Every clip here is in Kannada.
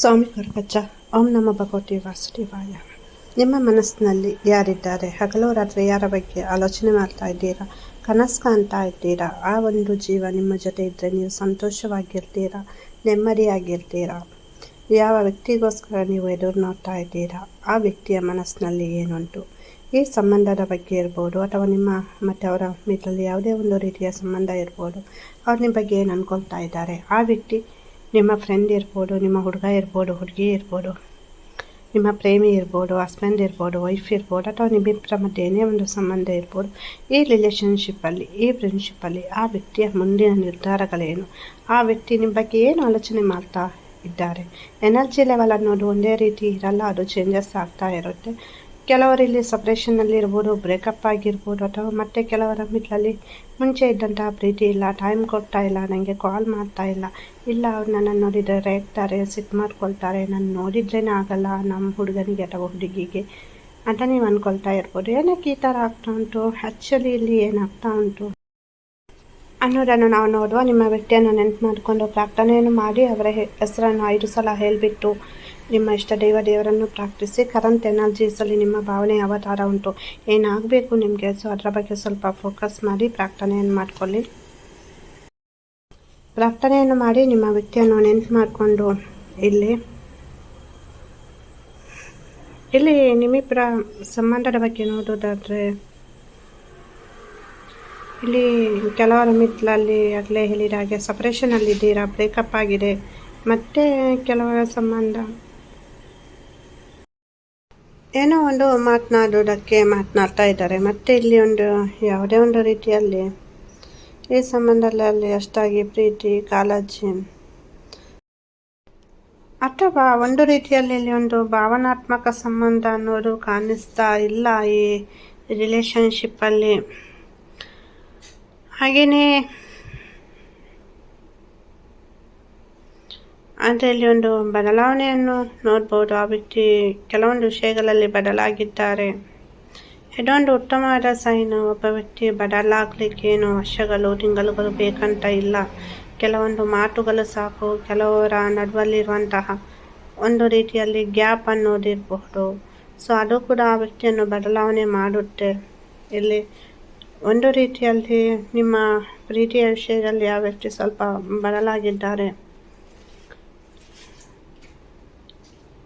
ಸ್ವಾಮಿ ಕರ್ಕಚ್ಚ ಓಂ ನಮ್ಮ ಭಗವತಿ ವಾಸುದೇವಾಯ. ನಿಮ್ಮ ಮನಸ್ಸಿನಲ್ಲಿ ಯಾರಿದ್ದಾರೆ? ಹಗಲು ರಾತ್ರಿ ಯಾರ ಬಗ್ಗೆ ಆಲೋಚನೆ ಮಾಡ್ತಾ ಇದ್ದೀರಾ? ಕನಸು ಕಾಣ್ತಾ ಇದ್ದೀರಾ? ಆ ಒಂದು ಜೀವ ನಿಮ್ಮ ಜೊತೆ ಇದ್ದರೆ ನೀವು ಸಂತೋಷವಾಗಿರ್ತೀರಾ? ನೆಮ್ಮದಿಯಾಗಿರ್ತೀರಾ? ಯಾವ ವ್ಯಕ್ತಿಗೋಸ್ಕರ ನೀವು ಎದುರು ನೋಡ್ತಾ ಇದ್ದೀರಾ? ಆ ವ್ಯಕ್ತಿಯ ಮನಸ್ಸಿನಲ್ಲಿ ಏನುಂಟು? ಈ ಸಂಬಂಧದ ಬಗ್ಗೆ ಇರ್ಬೋದು, ಅಥವಾ ನಿಮ್ಮ ಮತ್ತು ಅವರ ಮಿತ್ರಲ್ಲಿ ಯಾವುದೇ ಒಂದು ರೀತಿಯ ಸಂಬಂಧ ಇರ್ಬೋದು, ಅವ್ರ ನಿಮ್ಮ ಬಗ್ಗೆ ಏನು ಅಂದ್ಕೊಳ್ತಾ ಇದ್ದಾರೆ? ಆ ವ್ಯಕ್ತಿ ನಿಮ್ಮ ಫ್ರೆಂಡ್ ಇರ್ಬೋದು, ನಿಮ್ಮ ಹುಡುಗ ಇರ್ಬೋದು, ಹುಡುಗಿ ಇರ್ಬೋದು, ನಿಮ್ಮ ಪ್ರೇಮಿ ಇರ್ಬೋದು ಹಸ್ಬೆಂಡ್ ಇರ್ಬೋದು ವೈಫ್ ಇರ್ಬೋದು, ಅಥವಾ ನಿಮ್ಮಿಬ್ಬರ ಮಧ್ಯೆ ಏನೇ ಒಂದು ಸಂಬಂಧ ಇರ್ಬೋದು, ಈ ರಿಲೇಷನ್ಶಿಪ್ಪಲ್ಲಿ ಈ ಫ್ರೆಂಡ್ಶಿಪ್ಪಲ್ಲಿ ಆ ವ್ಯಕ್ತಿಯ ಮುಂದಿನ ನಿರ್ಧಾರಗಳೇನು? ಆ ವ್ಯಕ್ತಿ ನಿಮ್ಮ ಬಗ್ಗೆ ಏನು ಆಲೋಚನೆ ಮಾಡ್ತಾ ಇದ್ದಾರೆ? ಎನರ್ಜಿ ಲೆವೆಲ್ ಅನ್ನೋದು ಒಂದೇ ರೀತಿ ಇರಲ್ಲ, ಅದು ಚೇಂಜಸ್ ಆಗ್ತಾ ಇರುತ್ತೆ. ಕೆಲವರಲ್ಲಿ ಸಪ್ರೇಷನ್ನಲ್ಲಿ ಇರ್ಬೋದು ಬ್ರೇಕಪ್ ಆಗಿರ್ಬೋದು ಅಥವಾ ಮತ್ತೆ ಕೆಲವರ ಮಿಟ್ಲಲ್ಲಿ ಮುಂಚೆ ಇದ್ದಂತಹ ಪ್ರೀತಿ ಇಲ್ಲ ಟೈಮ್ ಕೊಡ್ತಾ ಇಲ್ಲ ನನಗೆ ಕಾಲ್ ಮಾಡ್ತಾ ಇಲ್ಲ ಇಲ್ಲ ಅವ್ರು ನನ್ನನ್ನು ನೋಡಿದರೆ ರೇಗ್ತಾರೆ ಸಿಟ್ ಮಾಡ್ಕೊಳ್ತಾರೆ, ನಾನು ನೋಡಿದ್ರೇ ಆಗಲ್ಲ ನಮ್ಮ ಹುಡುಗನಿಗೆ ಅಥವಾ ಹುಡುಗಿಗೆ ಅಂತ ನೀವು ಅಂದ್ಕೊಳ್ತಾ ಇರ್ಬೋದು. ಏನಕ್ಕೆ ಈ ಥರ ಆಗ್ತಾ ಉಂಟು? ಆ್ಯಕ್ಚುಲಿ ಇಲ್ಲಿ ಏನಾಗ್ತಾ ಉಂಟು? ಅನ್ನೋದನ್ನು ನಾವು ನೋಡುವ. ನಿಮ್ಮ ವ್ಯಕ್ತಿಯನ್ನು ನೆನಪು ಮಾಡಿಕೊಂಡು ಪ್ರಾರ್ಥನೆಯನ್ನು ಮಾಡಿ, ಅವರ ಹೆಸರನ್ನು ಐದು ಸಲ ಹೇಳಿಬಿಟ್ಟು ನಿಮ್ಮ ಇಷ್ಟ ದೈವ ದೇವರನ್ನು ಪ್ರಾರ್ಥಿಸಿ. ಕರೆಂಟ್ ಎನರ್ಜೀಸಲ್ಲಿ ನಿಮ್ಮ ಭಾವನೆ ಅವತಾರ ಉಂಟು. ಏನಾಗಬೇಕು ನಿಮಗೆ? ಸೊ ಅದರ ಬಗ್ಗೆ ಸ್ವಲ್ಪ ಫೋಕಸ್ ಮಾಡಿ ಪ್ರಾರ್ಥನೆಯನ್ನು ಮಾಡಿಕೊಳ್ಳಿ. ಪ್ರಾರ್ಥನೆಯನ್ನು ಮಾಡಿ ನಿಮ್ಮ ವ್ಯಕ್ತಿಯನ್ನು ನೆನ್ಪು ಮಾಡಿಕೊಂಡು ಇಲ್ಲಿ. ಇಲ್ಲಿ ನಿಮ್ಮಿಬ್ಬರ ಸಂಬಂಧದ ಬಗ್ಗೆ ನೋಡೋದಾದರೆ ಇಲ್ಲಿ ಕೆಲವರ ಮಿತ್ಲಲ್ಲಿ ಆಗಲೇ ಹೇಳಿದ ಹಾಗೆ ಸಪ್ರೇಷನಲ್ಲಿದ್ದೀರಾ ಬ್ರೇಕಪ್ ಆಗಿದೆ. ಮತ್ತು ಕೆಲವರ ಸಂಬಂಧ? ಏನೋ ಒಂದು ಮಾತನಾಡೋದಕ್ಕೆ ಮಾತನಾಡ್ತಾ ಇದ್ದಾರೆ. ಮತ್ತು ಇಲ್ಲಿ ಒಂದು ಯಾವುದೇ ಒಂದು ರೀತಿಯಲ್ಲಿ ಈ ಸಂಬಂಧದಲ್ಲಿ ಅಷ್ಟಾಗಿ ಪ್ರೀತಿ, ಕಾಳಜಿ ಅಥವಾ ಒಂದು ರೀತಿಯಲ್ಲಿ ಇಲ್ಲಿ ಒಂದು ಭಾವನಾತ್ಮಕ ಸಂಬಂಧ ಅನ್ನೋದು ಕಾಣಿಸ್ತಾ ಇಲ್ಲ ಈ ರಿಲೇಷನ್ಶಿಪ್ಪಲ್ಲಿ ಹಾಗೆಯೇ ಅದರಲ್ಲಿ ಒಂದು ಬದಲಾವಣೆಯನ್ನು ನೋಡ್ಬೋದು. ಆ ವ್ಯಕ್ತಿ ಕೆಲವೊಂದು ವಿಷಯಗಳಲ್ಲಿ ಬದಲಾಗಿದ್ದಾರೆ. ಇದೊಂದು ಉತ್ತಮವಾದ ಸೈನ್ ಒಬ್ಬ ವ್ಯಕ್ತಿ ಬದಲಾಗಲಿಕ್ಕೆ ಏನು ವರ್ಷಗಳು, ತಿಂಗಳುಗಳು ಬೇಕಂತ ಇಲ್ಲ. ಕೆಲವೊಂದು ಮಾತುಗಳು ಸಾಕು. ಕೆಲವರ ನಡುವಲ್ಲಿರುವಂತಹ ಒಂದು ರೀತಿಯಲ್ಲಿ ಗ್ಯಾಪ್ ಅನ್ನೋದಿರಬಹುದು ಸೊ ಅದು ಕೂಡ ಆ ವ್ಯಕ್ತಿಯನ್ನು ಬದಲಾವಣೆ ಮಾಡುತ್ತೆ. ಇಲ್ಲಿ ಒಂದು ರೀತಿಯಲ್ಲಿ ನಿಮ್ಮ ಪ್ರೀತಿಯ ವಿಷಯದಲ್ಲಿ ಆ ವ್ಯಕ್ತಿ ಸ್ವಲ್ಪ ಬದಲಾಗಿದ್ದಾರೆ.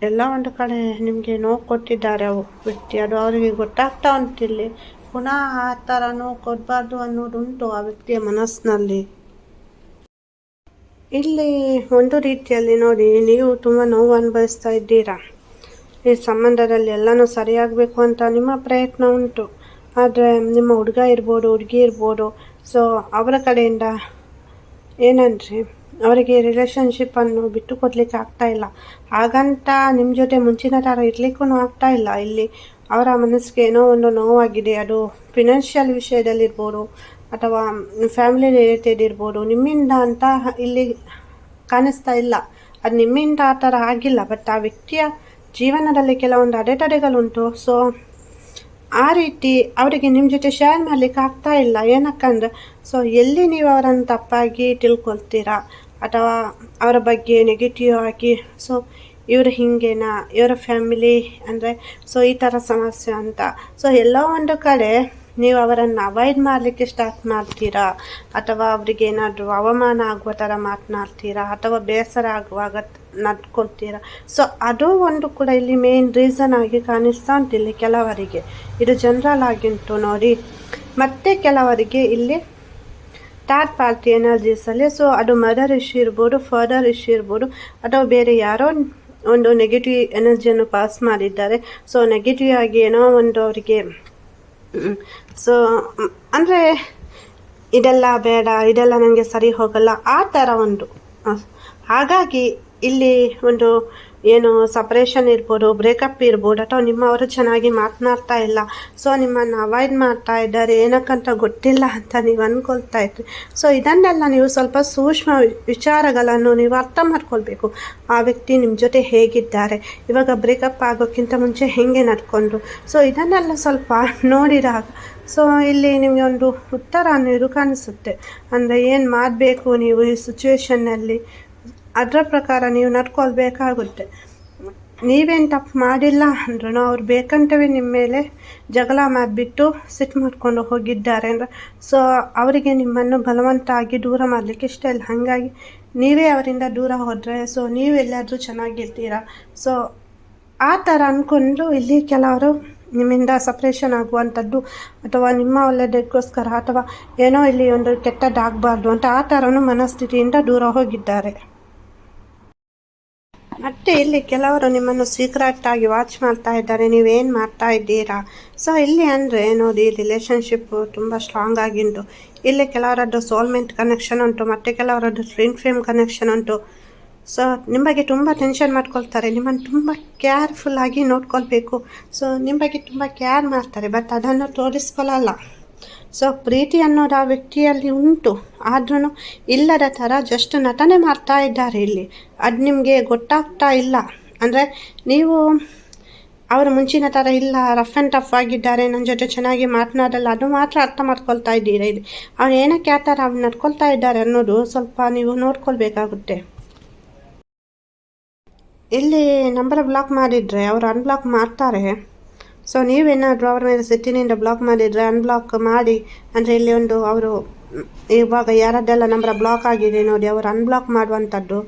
ಎಲ್ಲ ಒಂದು ಕಡೆ ನಿಮಗೆ ನೋವು ಕೊಟ್ಟಿದ್ದಾರೆ ಅವು. ವ್ಯಕ್ತಿ ಅದು ಅವರಿಗೆ ಗೊತ್ತಾಗ್ತಾ ಉಂಟಿಲ್ಲಿ ಪುನಃ ಆ ಥರ ನೋವು ಕೊಡಬಾರ್ದು ಅನ್ನೋದುಂಟು ಆ ವ್ಯಕ್ತಿಯ ಮನಸ್ಸಿನಲ್ಲಿ. ಇಲ್ಲಿ ಒಂದು ರೀತಿಯಲ್ಲಿ ನೋಡಿ, ನೀವು ತುಂಬ ನೋವು ಅನುಭವಿಸ್ತಾ ಇದ್ದೀರಾ? ಈ ಸಂಬಂಧದಲ್ಲಿ ಎಲ್ಲನೂ ಸರಿಯಾಗಬೇಕು ಅಂತ ನಿಮ್ಮ ಪ್ರಯತ್ನ ಉಂಟು. ಆದರೆ ನಿಮ್ಮ ಹುಡುಗ ಇರ್ಬೋದು, ಹುಡುಗಿ ಇರ್ಬೋದು ಸೊ ಅವರ ಕಡೆಯಿಂದ ಏನಂದರೆ? ಅವರಿಗೆ ರಿಲೇಷನ್ಶಿಪ್ಪನ್ನು ಬಿಟ್ಟು ಕೊಡಲಿಕ್ಕೆ ಆಗ್ತಾಯಿಲ್ಲ ಹಾಗಂತ ನಿಮ್ಮ ಜೊತೆ ಮುಂಚಿನ ಥರ ಇರಲಿಕ್ಕೂ ಇಲ್ಲ. ಇಲ್ಲಿ ಅವರ ಮನಸ್ಸಿಗೆ ಏನೋ ಒಂದು ನೋವಾಗಿದೆ. ಅದು ಫಿನಾನ್ಷಿಯಲ್ ವಿಷಯದಲ್ಲಿರ್ಬೋದು ಅಥವಾ ಫ್ಯಾಮಿಲಿ ರಿಲೇಟೆಡ್ ಇರ್ಬೋದು. ನಿಮ್ಮಿಂದ ಅಂತ ಇಲ್ಲಿ ಕಾಣಿಸ್ತಾ ಇಲ್ಲ. ಅದು ನಿಮ್ಮಿಂದ ಆ ಥರ ಆಗಿಲ್ಲ. ಬಟ್ ಆ ವ್ಯಕ್ತಿಯ ಜೀವನದಲ್ಲಿ ಕೆಲವೊಂದು ಅಡೆತಡೆಗಳುಂಟು. ಸೊ ಆ ರೀತಿ ಅವರಿಗೆ ನಿಮ್ಮ ಜೊತೆ ಶೇರ್ ಮಾಡಲಿಕ್ಕೆ ಆಗ್ತಾ ಇಲ್ಲ. ಏನಕ್ಕಂದ್ರೆ ಸೊ ಎಲ್ಲಿ ನೀವು ಅವರನ್ನು ತಪ್ಪಾಗಿ ತಿಳ್ಕೊಳ್ತೀರಾ? ಅಥವಾ ಅವರ ಬಗ್ಗೆ ನೆಗೆಟಿವ್ ಆಗಿ ಸೊ ಇವರು ಹೀಗೇನಾ? ಇವರ ಫ್ಯಾಮಿಲಿ ಅಂದರೆ ಸೊ ಈ ಥರ ಸಮಸ್ಯೆ ಅಂತ. ಸೊ ಎಲ್ಲ ಒಂದು ಕಡೆ ನೀವು ಅವರನ್ನು ಅವಾಯ್ಡ್ ಮಾಡಲಿಕ್ಕೆ ಸ್ಟಾರ್ಟ್ ಮಾಡ್ತೀರಾ? ಅಥವಾ ಅವರಿಗೆ ಏನಾದರೂ ಅವಮಾನ ಆಗುವ ಥರ ಮಾತನಾಡ್ತೀರಾ? ಅಥವಾ ಬೇಸರ ಆಗುವಾಗ ನಡ್ಕೊಳ್ತೀರಾ ಸೊ ಅದು ಒಂದು ಕೂಡ ಇಲ್ಲಿ ಮೇನ್ ರೀಸನ್ ಆಗಿ ಕಾಣಿಸ್ತಾ ಉಂಟಿಲ್ಲಿ ಕೆಲವರಿಗೆ. ಇದು ಜನರಲ್ ಆಗಿಂಟು ನೋಡಿ. ಮತ್ತೆ ಕೆಲವರಿಗೆ ಇಲ್ಲಿ ಥರ್ಡ್ ಪಾರ್ಟಿ ಎನರ್ಜೀಸಲ್ಲಿ ಸೊ ಅದು ಮದರ್ ಇಶ್ಯೂ ಇರ್ಬೋದು ಫಾದರ್ ಇಶ್ಯೂ ಇರ್ಬೋದು ಅಥವಾ ಬೇರೆ ಯಾರೋ ಒಂದು ನೆಗೆಟಿವ್ ಎನರ್ಜಿಯನ್ನು ಪಾಸ್ ಮಾಡಿದ್ದಾರೆ. ಸೊ ನೆಗೆಟಿವ್ ಆಗಿ ಏನೋ ಒಂದು ಅವರಿಗೆ ಸೊ ಅಂದರೆ ಇದೆಲ್ಲ ಬೇಡ, ಇದೆಲ್ಲ ನನಗೆ ಸರಿ ಹೋಗಲ್ಲ, ಆ ಥರ ಒಂದು ಹಾಗಾಗಿ ಇಲ್ಲಿ ಒಂದು ಏನು ಸಪ್ರೇಷನ್ ಇರ್ಬೋದು ಬ್ರೇಕಪ್ ಇರ್ಬೋದು, ಅಥವಾ ನಿಮ್ಮವರು ಚೆನ್ನಾಗಿ ಮಾತನಾಡ್ತಾ ಇಲ್ಲ. ಸೊ ನಿಮ್ಮನ್ನು ಅವಾಯ್ಡ್ ಮಾಡ್ತಾ ಇದ್ದಾರೆ. ಏನಕ್ಕಂತ ಗೊತ್ತಿಲ್ಲ ಅಂತ ನೀವು ಅಂದ್ಕೊಳ್ತಾ ಇದ್ರಿ. ಸೊ ಇದನ್ನೆಲ್ಲ ನೀವು ಸ್ವಲ್ಪ ಸೂಕ್ಷ್ಮ ವಿಚಾರಗಳನ್ನು ನೀವು ಅರ್ಥ ಮಾಡ್ಕೊಳ್ಬೇಕು. ಆ ವ್ಯಕ್ತಿ ನಿಮ್ಮ ಜೊತೆ ಹೇಗಿದ್ದಾರೆ? ಇವಾಗ ಬ್ರೇಕಪ್ ಆಗೋಕ್ಕಿಂತ ಮುಂಚೆ ಹೇಗೆ ನಡ್ಕೊಂಡ್ರು? ಸೊ ಇದನ್ನೆಲ್ಲ ಸ್ವಲ್ಪ ನೋಡಿದಾಗ ಸೊ ಇಲ್ಲಿ ನಿಮಗೆ ಒಂದು ಉತ್ತರ ಅನ್ನೋದು ಕಾಣಿಸುತ್ತೆ. ಅಂದರೆ ಏನು ಮಾಡಬೇಕು ನೀವು ಈ ಸಿಚುವೇಶನ್ನಲ್ಲಿ ಅದರ ಪ್ರಕಾರ ನೀವು ನಡ್ಕೊಳ್ಬೇಕಾಗುತ್ತೆ. ನೀವೇನು ತಪ್ಪು ಮಾಡಿಲ್ಲ ಅಂದ್ರೂ ಅವ್ರು ಬೇಕಂತವೇ ನಿಮ್ಮ ಮೇಲೆ ಜಗಳ ಮಾಡಿಬಿಟ್ಟು ಸಿಟ್ಟು ಮಾಡಿಕೊಂಡು ಹೋಗಿದ್ದಾರೆ ಅಂದರೆ, ಸೊ ಅವರಿಗೆ ನಿಮ್ಮನ್ನು ಬಲವಂತ ದೂರ ಮಾಡಲಿಕ್ಕೆ ಇಷ್ಟ ಇಲ್ಲ. ಹಾಗಾಗಿ ನೀವೇ ಅವರಿಂದ ದೂರ ಹೋದರೆ, ಸೊ ನೀವೆಲ್ಲಾದರೂ ಚೆನ್ನಾಗಿರ್ತೀರಾ? ಸೊ ಆ ಥರ ಅಂದ್ಕೊಂಡು ಇಲ್ಲಿ ಕೆಲವರು ನಿಮ್ಮಿಂದ ಸಪ್ರೇಷನ್ ಆಗುವಂಥದ್ದು ಅಥವಾ ನಿಮ್ಮ ಒಳ್ಳೆಯದಕ್ಕೋಸ್ಕರ ಅಥವಾ ಏನೋ ಇಲ್ಲಿ ಒಂದು ಕೆಟ್ಟದ್ದಾಗಬಾರ್ದು ಅಂತ ಆ ಥರನೂ ಮನಸ್ಥಿತಿಯಿಂದ ದೂರ ಹೋಗಿದ್ದಾರೆ. ಮತ್ತೆ ಇಲ್ಲಿ ಕೆಲವರು ನಿಮ್ಮನ್ನು ಸೀಕ್ರೆಟ್ ಆಗಿ ವಾಚ್ ಮಾಡ್ತಾ ಇದ್ದಾರೆ. ನೀವೇನು ಮಾಡ್ತಾ ಇದ್ದೀರಾ? ಸೊ ಇಲ್ಲಿ ಅಂದರೆ ನೋಡಿ ರಿಲೇಷನ್ಶಿಪ್ ತುಂಬ ಸ್ಟ್ರಾಂಗ್ ಆಗಿಂಟು ಇಲ್ಲಿ ಕೆಲವರದ್ದು ಸೋಲ್ಮೆಂಟ್ ಕನೆಕ್ಷನ್ ಉಂಟು, ಮತ್ತು ಕೆಲವರದ್ದು ಫ್ರೆಂಡ್ ಫ್ರೇಮ್ ಕನೆಕ್ಷನ್ ಉಂಟು. ಸೊ ನಿಮ್ಮ ಬಗ್ಗೆ ತುಂಬ ಟೆನ್ಷನ್ ಮಾಡ್ಕೊಳ್ತಾರೆ. ನಿಮ್ಮನ್ನು ತುಂಬ ಕೇರ್ಫುಲ್ ಆಗಿ ನೋಡ್ಕೊಳ್ಬೇಕು. ಸೊ ನಿಮ್ಮ ಬಗ್ಗೆ ತುಂಬ ಕೇರ್ ಮಾಡ್ತಾರೆ ಬಟ್ ಅದನ್ನು ತೋರಿಸ್ಕೊಳ್ಳಲ್ಲ ಸೊ ಪ್ರೀತಿ ಅನ್ನೋದು ಆ ವ್ಯಕ್ತಿಯಲ್ಲಿ ಉಂಟು. ಆದ್ರೂ ಇಲ್ಲದ ಥರ ಜಸ್ಟ್ ನಟನೆ ಮಾಡ್ತಾ ಇದ್ದಾರೆ ಇಲ್ಲಿ. ಅದು ನಿಮಗೆ ಗೊತ್ತಾಗ್ತಾ ಇಲ್ಲ. ಅಂದರೆ ನೀವು ಅವರು ಮುಂಚಿನ ಥರ ಇಲ್ಲ ರಫ್ ಆ್ಯಂಡ್ ಟಫ್ ಆಗಿದ್ದಾರೆ ನನ್ನ ಜೊತೆ ಚೆನ್ನಾಗಿ ಮಾತನಾಡಲ್ಲ, ಅದು ಮಾತ್ರ ಅರ್ಥ ಮಾಡ್ಕೊಳ್ತಾ ಇದ್ದೀರಾ ಇಲ್ಲಿ? ಅವ್ರು ಏನಕ್ಕೆ ಆ ಥರ ಅವ್ರು ನಡ್ಕೊಳ್ತಾ ಇದ್ದಾರೆ ಅನ್ನೋದು ಸ್ವಲ್ಪ ನೀವು ನೋಡ್ಕೊಳ್ಬೇಕಾಗುತ್ತೆ. ಇಲ್ಲಿ ನಂಬರ್ ಬ್ಲಾಕ್ ಮಾಡಿದರೆ, ಅವರು ಅನ್ಬ್ಲಾಕ್ ಮಾಡ್ತಾರೆ. ಸೊ ನೀವೇನಾದರೂ ಅವ್ರ ಮೇಲೆ ಸಿಟ್ಟಿನಿಂದ ಬ್ಲಾಕ್ ಮಾಡಿದರೆ ಅನ್ಬ್ಲಾಕ್ ಮಾಡಿ, ಅಂದರೆ ಇಲ್ಲಿ ಒಂದು ಅವರು, ಇವಾಗ ಯಾರದ್ದೆಲ್ಲ ನಂಬರ್ ಬ್ಲಾಕ್ ಆಗಿದೆ ನೋಡಿ, ಅವರು ಅನ್ಬ್ಲಾಕ್ ಮಾಡುವಂಥದ್ದು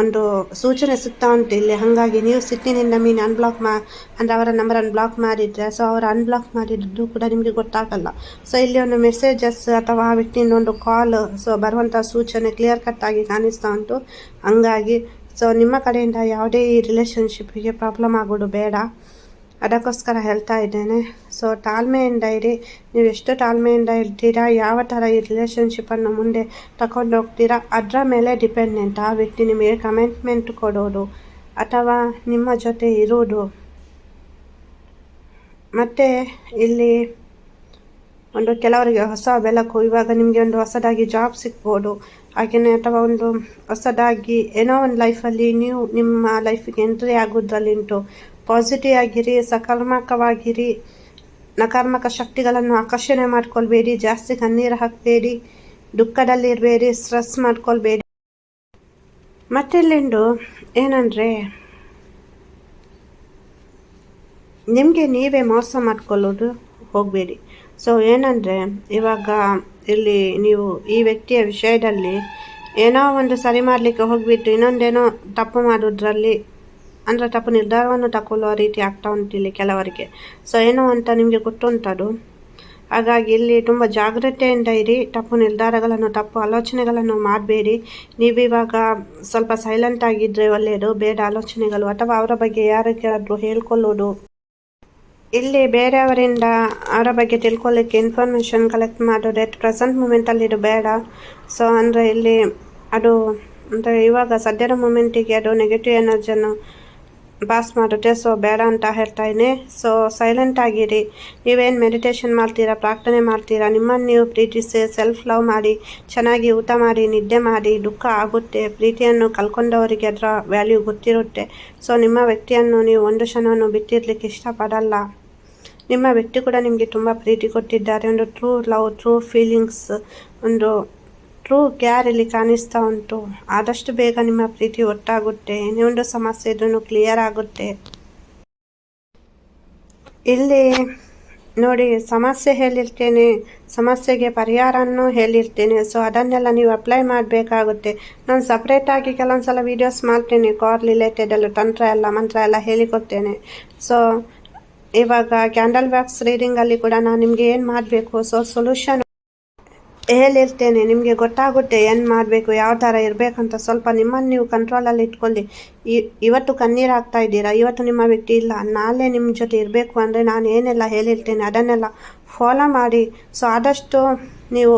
ಒಂದು ಸೂಚನೆ ಸಿಗ್ತಾ ಉಂಟು ಇಲ್ಲಿ. ಹಾಗಾಗಿ ನೀವು ಸಿಟ್ಟಿನಿಂದ ಮೀನು ಅನ್ಬ್ಲಾಕ್ ಮಾ, ಅಂದರೆ ಅವರ ನಂಬರನ್ನು ಬ್ಲಾಕ್ ಮಾಡಿದರೆ ಸೊ ಅವರು ಅನ್ಬ್ಲಾಕ್ ಮಾಡಿದ್ದು ಕೂಡ ನಿಮಗೆ ಗೊತ್ತಾಗಲ್ಲ. ಸೊ ಇಲ್ಲಿ ಒಂದು ಮೆಸೇಜಸ್ ಅಥವಾ ಆ ವ್ಯಕ್ತಿಯಿಂದ ಒಂದು ಕಾಲ್ ಸೊ ಬರುವಂಥ ಸೂಚನೆ ಕ್ಲಿಯರ್ ಕಟ್ ಆಗಿ ಕಾಣಿಸ್ತಾ ಉಂಟು. ಹಂಗಾಗಿ ಸೊ ನಿಮ್ಮ ಕಡೆಯಿಂದ ಯಾವುದೇ ಈ ಪ್ರಾಬ್ಲಮ್ ಆಗೋದು ಬೇಡ. ಅದಕ್ಕೋಸ್ಕರ ಹೇಳ್ತಾ ಇದ್ದೇನೆ. ಸೊ ತಾಳ್ಮೆಯಿಂದ ಇರಿ. ನೀವು ಎಷ್ಟು ತಾಳ್ಮೆಯಿಂದ ಇರ್ತೀರಾ, ಯಾವ ಥರ ಈ ರಿಲೇಷನ್ಶಿಪ್ಪನ್ನು ಮುಂದೆ ತಗೊಂಡು ಹೋಗ್ತೀರಾ, ಅದರ ಮೇಲೆ ಡಿಪೆಂಡೆಂಟ್ ಆ ವ್ಯಕ್ತಿ ನಿಮಗೆ ಕಮೆಂಟ್ಮೆಂಟ್ ಕೊಡೋದು ಅಥವಾ ನಿಮ್ಮ ಜೊತೆ ಇರೋದು. ಮತ್ತು ಇಲ್ಲಿ ಒಂದು ಕೆಲವರಿಗೆ ಹೊಸ ಬೆಳಕು, ಇವಾಗ ನಿಮಗೆ ಒಂದು ಹೊಸದಾಗಿ ಜಾಬ್ ಸಿಗ್ಬೋದು. ಹಾಗೆಯೇ ಅಥವಾ ಒಂದು ಹೊಸದಾಗಿ ಏನೋ ಒಂದು ಲೈಫಲ್ಲಿ ನೀವು ನಿಮ್ಮ ಲೈಫಿಗೆ ಎಂಟ್ರಿ ಆಗೋದ್ರಲ್ಲಿಂಟು ಪಾಸಿಟಿವ್ ಆಗಿರಿ, ಸಕಾರಾತ್ಮಕವಾಗಿರಿ, ನಕಾರಾತ್ಮಕ ಶಕ್ತಿಗಳನ್ನು ಆಕರ್ಷಣೆ ಮಾಡ್ಕೊಳ್ಬೇಡಿ, ಜಾಸ್ತಿ ಕಣ್ಣೀರು ಹಾಕಬೇಡಿ ದುಃಖದಲ್ಲಿರಬೇಡಿ ಸ್ಟ್ರೆಸ್ ಮಾಡ್ಕೊಳ್ಬೇಡಿ. ಮತ್ತಿಲ್ಲಿಂದು ಏನಂದರೆ, ನಿಮಗೆ ನೀವೇ ಮೋಸ ಮಾಡ್ಕೊಳ್ಳೋದು ಹೋಗಬೇಡಿ. ಸೊ ಏನಂದರೆ, ಇವಾಗ ಇಲ್ಲಿ ನೀವು ಈ ವ್ಯಕ್ತಿಯ ವಿಷಯದಲ್ಲಿ ಏನೋ ಒಂದು ಸರಿ ಮಾಡಲಿಕ್ಕೆ ಹೋಗಿಬಿಟ್ಟು ಇನ್ನೊಂದೇನೋ ತಪ್ಪು ಮಾಡೋದ್ರಲ್ಲಿ, ಅಂದರೆ ತಪ್ಪು ನಿರ್ಧಾರವನ್ನು ತಗೊಳ್ಳುವ ರೀತಿ ಆಗ್ತಾ ಉಂಟು ಇಲ್ಲಿ ಕೆಲವರಿಗೆ. ಸೊ ಏನೋ ಅಂತ ನಿಮಗೆ ಗೊತ್ತುಂಟದು? ಹಾಗಾಗಿ ಇಲ್ಲಿ ತುಂಬ ಜಾಗ್ರತೆಯಿಂದ ಇರಿ, ತಪ್ಪು ನಿರ್ಧಾರಗಳನ್ನು, ತಪ್ಪು ಆಲೋಚನೆಗಳನ್ನು ಮಾಡಬೇಡಿ. ನೀವಿವಾಗ ಸ್ವಲ್ಪ ಸೈಲೆಂಟ್ ಆಗಿದ್ದರೆ ಒಳ್ಳೆಯದು ಬೇಡ ಆಲೋಚನೆಗಳು, ಅಥವಾ ಅವರ ಬಗ್ಗೆ ಯಾರಿಗಾದರೂ ಹೇಳ್ಕೊಳ್ಳೋದು. ಇಲ್ಲಿ ಬೇರೆಯವರಿಂದ ಅವರ ಬಗ್ಗೆ ತಿಳ್ಕೊಳ್ಳಿಕ್ಕೆ ಇನ್ಫಾರ್ಮೇಷನ್ ಕಲೆಕ್ಟ್ ಮಾಡೋದು ಎಟ್ ಪ್ರೆಸೆಂಟ್ ಮೂಮೆಂಟಲ್ಲಿ ಇದು ಬೇಡ. ಸೊ ಅಂದರೆ ಇಲ್ಲಿ ಅದು, ಅಂದರೆ ಇವಾಗ ಸದ್ಯದ ಮೂಮೆಂಟಿಗೆ ಅದು ನೆಗೆಟಿವ್ ಎನರ್ಜಿಯನ್ನು ಪಾಸ್ ಮಾಡುತ್ತೆ. ಸೊ ಬೇಡ ಅಂತ ಹೇಳ್ತಾ ಇದ್ದೀನಿ ಸೊ ಸೈಲೆಂಟ್ ಆಗಿರಿ. ನೀವೇನು ಮೆಡಿಟೇಷನ್ ಮಾಡ್ತೀರಾ, ಪ್ರಾರ್ಥನೆ ಮಾಡ್ತೀರಾ, ನಿಮ್ಮನ್ನು ನೀವು ಪ್ರೀತಿಸಿ ಸೆಲ್ಫ್ ಲವ್ ಮಾಡಿ, ಚೆನ್ನಾಗಿ ಊಟ ಮಾಡಿ, ನಿದ್ದೆ ಮಾಡಿ, ದುಃಖ ಆಗುತ್ತೆ, ಪ್ರೀತಿಯನ್ನು ಕಲ್ಕೊಂಡವರಿಗೆ ಅದರ ವ್ಯಾಲ್ಯೂ ಗೊತ್ತಿರುತ್ತೆ. ಸೊ ನಿಮ್ಮ ವ್ಯಕ್ತಿಯನ್ನು ನೀವು ಒಂದು ಕ್ಷಣವನ್ನು ಬಿಟ್ಟಿರಲಿಕ್ಕೆ ಇಷ್ಟಪಡಲ್ಲ. ನಿಮ್ಮ ವ್ಯಕ್ತಿ ಕೂಡ ನಿಮಗೆ ತುಂಬ ಪ್ರೀತಿ ಕೊಟ್ಟಿದ್ದಾರೆ. ಒಂದು ಟ್ರೂ ಲವ್ ಟ್ರೂ ಫೀಲಿಂಗ್ಸ್ ಒಂದು ಟ್ರೂ ಕ್ಯಾರ್ ಇಲ್ಲಿ ಕಾಣಿಸ್ತಾ ಉಂಟು. ಆದಷ್ಟು ಬೇಗ ನಿಮ್ಮ ಪ್ರೀತಿ ಒಟ್ಟಾಗುತ್ತೆ. ಏನೇ ಸಮಸ್ಯೆ ಇದನ್ನು ಕ್ಲಿಯರ್ ಆಗುತ್ತೆ. ಇಲ್ಲಿ ನೋಡಿ, ಸಮಸ್ಯೆ ಹೇಳಿರ್ತೇನೆ, ಸಮಸ್ಯೆಗೆ ಪರಿಹಾರನೂ ಹೇಳಿರ್ತೇನೆ. ಸೊ ಅದನ್ನೆಲ್ಲ ನೀವು ಅಪ್ಲೈ ಮಾಡಬೇಕಾಗುತ್ತೆ. ನಾನು ಸಪ್ರೇಟಾಗಿ ಕೆಲವೊಂದು ಸಲ ವೀಡಿಯೋಸ್ ಮಾಡ್ತೇನೆ. ಕಾರ್ ರಿಲೇಟೆಡ್ ಎಲ್ಲ ತಂತ್ರ ಎಲ್ಲ, ಮಂತ್ರ ಎಲ್ಲ ಹೇಳಿಕೊಡ್ತೇನೆ. ಸೊ ಇವಾಗ ಕ್ಯಾಂಡಲ್ ವ್ಯಾಕ್ಸ್ ರೀಡಿಂಗಲ್ಲಿ ಕೂಡ ನಾನು ನಿಮಗೆ ಏನು ಮಾಡಬೇಕು? ಸೊ ಸೊಲ್ಯೂಷನ್ ಹೇಳಿರ್ತೇನೆ. ನಿಮಗೆ ಗೊತ್ತಾಗುತ್ತೆ ಏನು ಮಾಡಬೇಕು, ಯಾವ ಥರ ಇರಬೇಕಂತ. ಸ್ವಲ್ಪ ನಿಮ್ಮನ್ನು ನೀವು ಕಂಟ್ರೋಲಲ್ಲಿ ಇಟ್ಕೊಳ್ಳಿ. ಇವತ್ತು ಕಣ್ಣೀರು ಆಗ್ತಾ ಇದ್ದೀರಾ? ಇವತ್ತು ನಿಮ್ಮ ವ್ಯಕ್ತಿ ಇಲ್ಲ. ನಾಳೆ ನಿಮ್ಮ ಜೊತೆ ಇರಬೇಕು ಅಂದರೆ ನಾನು ಏನೆಲ್ಲ ಹೇಳಿರ್ತೇನೆ ಅದನ್ನೆಲ್ಲ ಫಾಲೋ ಮಾಡಿ. ಸೊ ಆದಷ್ಟು ನೀವು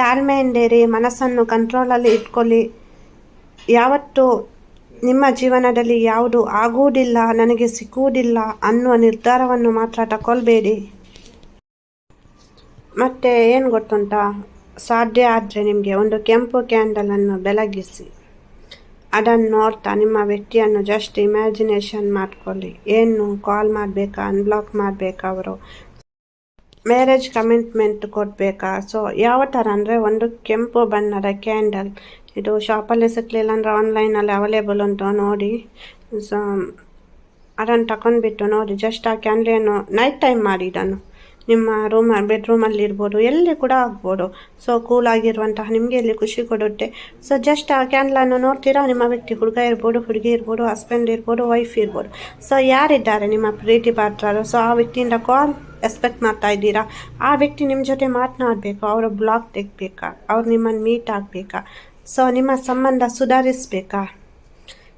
ತಾಳ್ಮೆಯಿಂದೇರಿ ಮನಸ್ಸನ್ನು ಕಂಟ್ರೋಲಲ್ಲಿ ಇಟ್ಕೊಳ್ಳಿ. ಯಾವತ್ತು ನಿಮ್ಮ ಜೀವನದಲ್ಲಿ ಯಾವುದು ಆಗುವುದಿಲ್ಲ, ನನಗೆ ಸಿಕ್ಕುವುದಿಲ್ಲ ಅನ್ನುವ ನಿರ್ಧಾರವನ್ನು ಮಾತ್ರ ತಗೊಳ್ಬೇಡಿ ಮತ್ತೆ ಏನು ಗೊತ್ತುಂಟಾ? ಸಾಧ್ಯ ಆದರೆ ನಿಮಗೆ ಒಂದು ಕೆಂಪು ಕ್ಯಾಂಡಲನ್ನು ಬೆಳಗಿಸಿ. ಅದನ್ನು ನೋಡ್ತಾ ನಿಮ್ಮ ವ್ಯಕ್ತಿಯನ್ನು ಜಸ್ಟ್ ಇಮ್ಯಾಜಿನೇಷನ್ ಮಾಡ್ಕೊಳ್ಳಿ. ಏನು ಕಾಲ್ ಮಾಡಬೇಕಾ ಅನ್ಬ್ಲಾಕ್ ಮಾಡಬೇಕಾ ಅವರು? ಮ್ಯಾರೇಜ್ ಕಮಿಟ್ಮೆಂಟ್ ಕೊಡಬೇಕಾ? ಸೊ ಯಾವ ಥರ ಅಂದರೆ ಒಂದು ಕೆಂಪು ಬಣ್ಣದ ಕ್ಯಾಂಡಲ್ ಇದು ಶಾಪಲ್ಲೇ ಸಿಕ್ಕಲಿಲ್ಲ ಅಂದರೆ ಆನ್ಲೈನಲ್ಲಿ ಅವೈಲೇಬಲ್ ಉಂಟು ನೋಡಿ. ಸೊ ಅದನ್ನು ತಗೊಂಡ್ಬಿಟ್ಟು ನೋಡಿ ಜಸ್ಟ್ ಆ ಕ್ಯಾಂಡ್ಲೇನು ನೈಟ್ ಟೈಮ್ ಮಾಡಿ ಇದನ್ನು. ನಿಮ್ಮ ರೂಮ್ ಬೆಡ್ರೂಮಲ್ಲಿ ಇರ್ಬೋದು, ಎಲ್ಲಿ ಕೂಡ ಆಗ್ಬೋದು. ಸೊ ಕೂಲ್ ಆಗಿರುವಂತಹ ನಿಮಗೆ ಇಲ್ಲಿ ಖುಷಿ ಕೊಡುತ್ತೆ. ಸೊ ಜಸ್ಟ್ ಆ ಕ್ಯಾಂಡ್ಲನ್ನು ನೋಡ್ತೀರಾ? ನಿಮ್ಮ ವ್ಯಕ್ತಿ ಹುಡುಗ ಇರ್ಬೋದು, ಹುಡುಗಿ ಇರ್ಬೋದು ಹಸ್ಬೆಂಡ್ ಇರ್ಬೋದು ವೈಫ್ ಇರ್ಬೋದು. ಸೊ ಯಾರಿದ್ದಾರೆ ನಿಮ್ಮ ಪ್ರೀತಿ ಪಾತ್ರರು? ಸೊ ಆ ವ್ಯಕ್ತಿಯಿಂದ ಕಾಲ್ ಎಕ್ಸ್ಪೆಕ್ಟ್ ಮಾಡ್ತಾ ಇದ್ದೀರಾ? ಆ ವ್ಯಕ್ತಿ ನಿಮ್ಮ ಜೊತೆ ಮಾತನಾಡಬೇಕು, ಅವರ ಬ್ಲಾಗ್ ತೆಗಬೇಕಾ? ಅವ್ರು ನಿಮ್ಮನ್ನು ಮೀಟ್ ಆಗಬೇಕಾ? ಸೊ ನಿಮ್ಮ ಸಂಬಂಧ ಸುಧಾರಿಸಬೇಕಾ?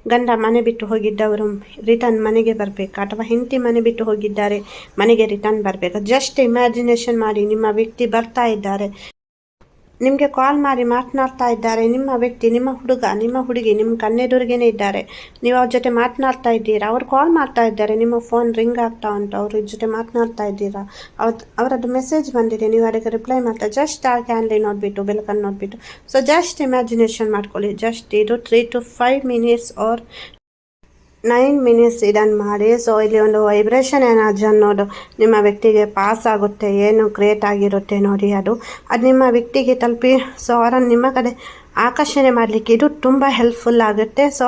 ಗಂಡ ಮನೆ ಬಿಟ್ಟು ಹೋಗಿದ್ದವರು ರಿಟರ್ನ್ ಮನೆಗೆ ಬರಬೇಕಾ? ಅಥವಾ ಹೆಂಡತಿ ಮನೆ ಬಿಟ್ಟು ಹೋಗಿದ್ದಾರೆ ಮನೆಗೆ ರಿಟರ್ನ್ ಬರಬೇಕಾ? ಜಸ್ಟ್ ಇಮ್ಯಾಜಿನೇಷನ್ ಮಾಡಿ ನಿಮ್ಮ ವ್ಯಕ್ತಿ ಬರ್ತಾ ಇದ್ದಾರೆ. ನಿಮಗೆ ಕಾಲ್ ಮಾಡಿ ಮಾತನಾಡ್ತಾ ಇದ್ದಾರೆ. ನಿಮ್ಮ ವ್ಯಕ್ತಿ, ನಿಮ್ಮ ಹುಡುಗ, ನಿಮ್ಮ ಹುಡುಗಿ, ನಿಮ್ಮ ಕಣ್ಣೆದುರಿಗೇನೆ ಇದ್ದಾರೆ. ನೀವು ಅವ್ರ ಜೊತೆ ಮಾತನಾಡ್ತಾ ಇದ್ದೀರಾ? ಅವ್ರು ಕಾಲ್ ಮಾಡ್ತಾ ಇದ್ದಾರೆ. ನಿಮ್ಮ ಫೋನ್ ರಿಂಗ್ ಆಗ್ತಾ ಉಂಟು. ಅವ್ರ ಜೊತೆ ಮಾತನಾಡ್ತಾ ಇದ್ದೀರಾ? ಅವ್ರ ಅವರದ್ದು ಮೆಸೇಜ್ ಬಂದಿದೆ. ನೀವು ಅದಕ್ಕೆ ರಿಪ್ಲೈ ಮಾಡ್ತಾ, ಜಸ್ಟ್ ಆ ಕ್ಯಾನ್ಲಿ ನೋಡಿಬಿಟ್ಟು ಬೆಳಕನ್ನು ನೋಡಿಬಿಟ್ಟು. ಸೊ ಜಸ್ಟ್ ಇಮ್ಯಾಜಿನೇಷನ್ ಮಾಡ್ಕೊಳ್ಳಿ. ಜಸ್ಟ್ ಇದು three to five minutes or nine minutes ಇದನ್ನು ಮಾಡಿ ಸೊ ಇಲ್ಲಿ ಒಂದು ವೈಬ್ರೇಷನ್ ಎನರ್ಜಿ ಅನ್ನೋದು ನಿಮ್ಮ ವ್ಯಕ್ತಿಗೆ ಪಾಸ್ ಆಗುತ್ತೆ, ಏನು ಕ್ರಿಯೇಟ್ ಆಗಿರುತ್ತೆ ನೋಡಿ ಅದು. ಅದು ನಿಮ್ಮ ವ್ಯಕ್ತಿಗೆ ತಲುಪಿ ಸೊ ಅವರನ್ನು ನಿಮ್ಮ ಕಡೆ ಆಕರ್ಷಣೆ ಮಾಡಲಿಕ್ಕೆ ಇದು ತುಂಬ ಹೆಲ್ಪ್ಫುಲ್ ಆಗುತ್ತೆ. ಸೊ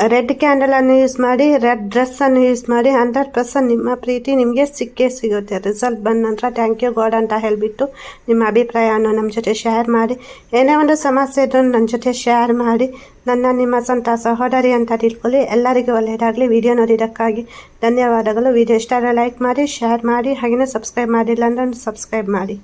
ರೆಡ್ ಕ್ಯಾಂಡಲನ್ನು ಯೂಸ್ ಮಾಡಿ ರೆಡ್ ಡ್ರೆಸ್ಸನ್ನು ಯೂಸ್ ಮಾಡಿ ಹಂಡ್ರೆಡ್ ಪರ್ಸೆಂಟ್ ನಿಮ್ಮ ಪ್ರೀತಿ ನಿಮಗೆ ಸಿಕ್ಕೇ ಸಿಗುತ್ತೆ. ರಿಸಲ್ಟ್ ಬಂದ ನಂತರ ಥ್ಯಾಂಕ್ ಯು ಗಾಡ್ ಅಂತ ಹೇಳಿಬಿಟ್ಟು ನಿಮ್ಮ ಅಭಿಪ್ರಾಯವನ್ನು ನಮ್ಮ ಜೊತೆ ಶೇರ್ ಮಾಡಿ. ಏನೇ ಒಂದು ಸಮಸ್ಯೆ ಇದ್ರೂ ನನ್ನ ಜೊತೆ ಶೇರ್ ಮಾಡಿ. ನನ್ನ, ನಿಮ್ಮ ಸ್ವಂತ ಸಹೋದರಿ ಅಂತ ತಿಳ್ಕೊಳ್ಳಿ. ಎಲ್ಲರಿಗೂ ಒಳ್ಳೆಯದಾಗಲಿ. ವಿಡಿಯೋ ನೋಡಿದ್ದಕ್ಕಾಗಿ ಧನ್ಯವಾದಗಳು. ವಿಡಿಯೋ ಇಷ್ಟ ಲೈಕ್ ಮಾಡಿ ಶೇರ್ ಮಾಡಿ. ಹಾಗೆಯೇ ಸಬ್ಸ್ಕ್ರೈಬ್ ಮಾಡಿಲ್ಲ ಅಂದರೆ ಸಬ್ಸ್ಕ್ರೈಬ್ ಮಾಡಿ.